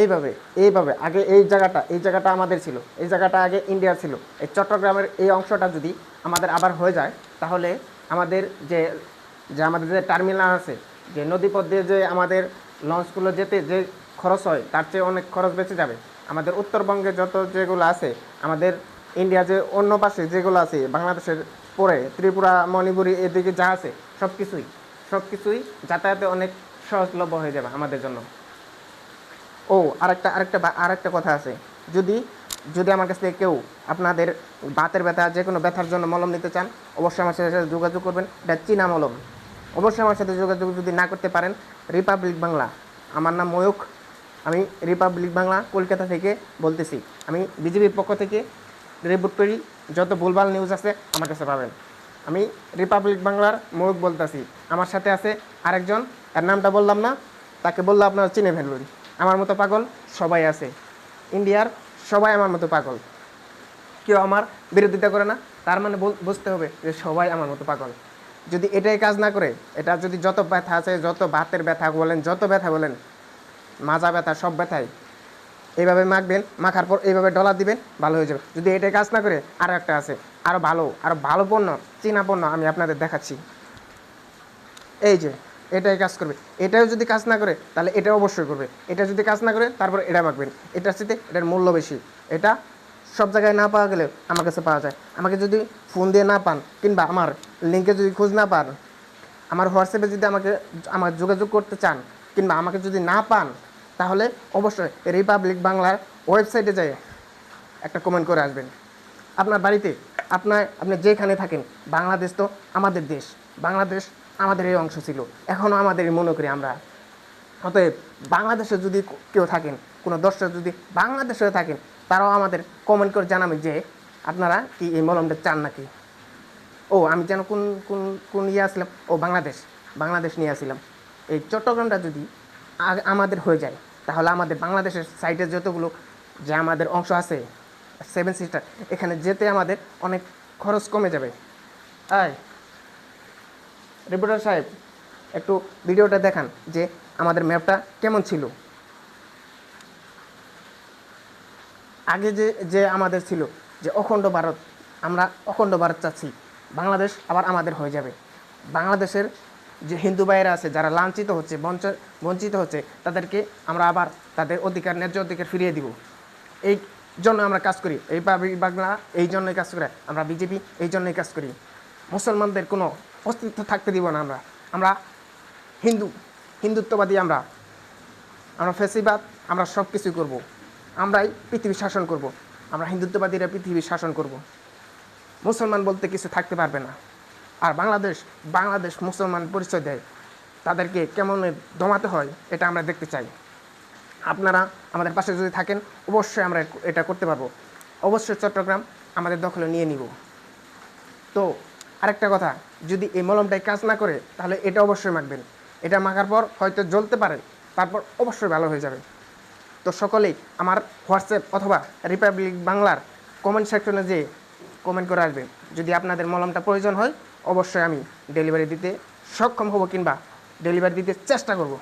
এইভাবে এইভাবে। আগে এই জায়গাটা এই জায়গাটা আমাদের ছিল। এই জায়গাটা আগে ইন্ডিয়ার ছিল। এই চট্টগ্রামের এই অংশটা যদি আমাদের আবার হয়ে যায়, তাহলে আমাদের যে যে আমাদের যে টার্মিনাল আছে, যে নদীপথ দিয়ে যে আমাদের লঞ্চগুলো যেতে, যে খরচ হয়, তার চেয়ে অনেক খরচ বেঁচে যাবে। আমাদের উত্তরবঙ্গে যত যেগুলো আছে, আমাদের ইন্ডিয়া যে অন্য পাশে যেগুলো আছে, বাংলাদেশের পরে, ত্রিপুরা, মণিপুরি, এদিকে যা আছে সব কিছুই সব কিছুই যাতায়াতে অনেক সহজলভ্য হয়ে যাবে আমাদের জন্য। ও, আরেকটা আরেকটা আরেকটা কথা আছে। যদি যদি আমার কাছ থেকে কেউ আপনাদের বাতের ব্যথা যে কোনো ব্যথার জন্য মলম নিতে চান, অবশ্যই আমার সাথে যোগাযোগ করবেন। এটা চীনা মলম। অবশ্যই আমার সাথে যোগাযোগ যদি না করতে পারেন, রিপাবলিক বাংলা। আমার নাম ময়ূক আমি রিপাবলিক বাংলা, কলকাতা থেকে বলতেছি। আমি বিজেপির পক্ষ থেকে রিপোর্ট করি, যত ভুলভাল নিউজ আছে, আমার কাছে পাবেন। আমি রিপাবলিক বাংলার ময়ূক বলতেছি। আমার সাথে আছে আরেকজন, এর নামটা বললাম না, তাকে বললে আপনারা চিনে ফেলবেন। আমার মতো পাগল? সবাই আছে। ইন্ডিয়ার সবাই আমার মতো পাগল। কেউ আমার বিরোধিতা করে না। তার মানে বুঝতে হবে যে সবাই আমার মতো পাগল। যদি এটাই কাজ না করে, এটা যদি যত ব্যথা আছে, যত বাতের ব্যথা বলেন, যত ব্যথা বলেন, মাজা ব্যথা, সব ব্যথাই, এইভাবে মাখবেন, মাখার পর এইভাবে ডলার দিবেন, ভালো হয়ে যাবে। যদি এটাই কাজ না করে আরও একটা আছে। আরও ভালো আরও ভালো পণ্য, চীনা পণ্য আমি আপনাদের দেখাচ্ছি। এই যে এটাই কাজ করবে। এটাও যদি কাজ না করে, তাহলে এটা অবশ্যই করবে। এটা যদি কাজ না করে, তারপর এটা মাখবেন। এটার সাথে এটার মূল্য বেশি। এটা সব জায়গায় না পাওয়া গেলে আমার কাছে পাওয়া যায়। আমাকে যদি ফোন দিয়ে না পান, কিংবা আমার লিঙ্কে যদি খোঁজ না পান, আমার হোয়াটসঅ্যাপে যদি আমাকে আমার যোগাযোগ করতে চান, কিংবা আমাকে যদি না পান, তাহলে অবশ্যই রিপাবলিক বাংলার ওয়েবসাইটে যাই একটা কমেন্ট করে আসবেন। আপনার বাড়িতে, আপনার, আপনি যেখানে থাকেন, বাংলাদেশ তো আমাদের দেশ। বাংলাদেশ আমাদের এই অংশ ছিল। এখনও আমাদের মনে করি আমরা। অতএব বাংলাদেশে যদি কেউ থাকেন, কোনো দর্শক যদি বাংলাদেশে থাকেন, তারাও আমাদের কমেন্ট করে জানাবেন যে, আপনারা কি এই মলমটা চান নাকি? ও, আমি যেন কোন কোন কোন ইয়ে আসলাম ও, বাংলাদেশ বাংলাদেশ নিয়ে আসছিলাম। এই চট্টগ্রামটা যদি আমাদের হয়ে যায়, তাহলে আমাদের বাংলাদেশের সাইডে যতগুলো যে আমাদের অংশ আছে সেভেন সিস্টার এখানে যেতে আমাদের অনেক খরচ কমে যাবে। আয়। রিপোর্টার সাহেব, একটু ভিডিওটা দেখান যে আমাদের ম্যাপটা কেমন ছিল। আগে যে যে আমাদের ছিল যে অখণ্ড ভারত, আমরা অখণ্ড ভারত চাচ্ছি, বাংলাদেশ আবার আমাদের হয়ে যাবে। বাংলাদেশের যে হিন্দু ভাইয়েরা আছে, যারা লাঞ্ছিত হচ্ছে, বঞ্চ- বঞ্চিত হচ্ছে, তাদেরকে আমরা আবার তাদের অধিকার, ন্যায্য অধিকার ফিরিয়ে দিব। এই জন্য আমরা কাজ করি। এই বাংলা, এই জন্যই কাজ করে। আমরা বিজেপি, এই জন্যই কাজ করি। মুসলমানদের কোনো অস্তিত্ব থাকতে দিব না আমরা। আমরা হিন্দু, হিন্দুত্ববাদী আমরা। আমরা ফেসিবাদ, আমরা সব কিছুই করব। আমরাই পৃথিবী শাসন করব। আমরা হিন্দুত্ববাদীরা পৃথিবী শাসন করব। মুসলমান বলতে কিছু থাকতে পারবে না। আর বাংলাদেশ বাংলাদেশ মুসলমান পরিচয় দেয়। তাদেরকে কেমন দমাতে হয়, এটা আমরা দেখতে চাই। আপনারা আমাদের পাশে যদি থাকেন, অবশ্যই আমরা এটা করতে পারব। অবশ্যই চট্টগ্রাম আমাদের দখলে নিয়ে নিব। তো আরেকটা কথা, যদি এই মলমটাই কাজ না করে, তাহলে এটা অবশ্যই মাখবেন। এটা মাখার পর হয়তো জ্বলতে পারে, তারপর অবশ্যই ভালো হয়ে যাবে। তো সকলেই আমার হোয়াটসঅ্যাপ অথবা রিপাবলিক বাংলার কমেন্ট সেকশনে যে কমেন্ট করে আসবেন। যদি আপনাদের মলমটা প্রয়োজন হয়, অবশ্যই আমি ডেলিভারি দিতে সক্ষম হব কিংবা ডেলিভারি দিতে চেষ্টা করব।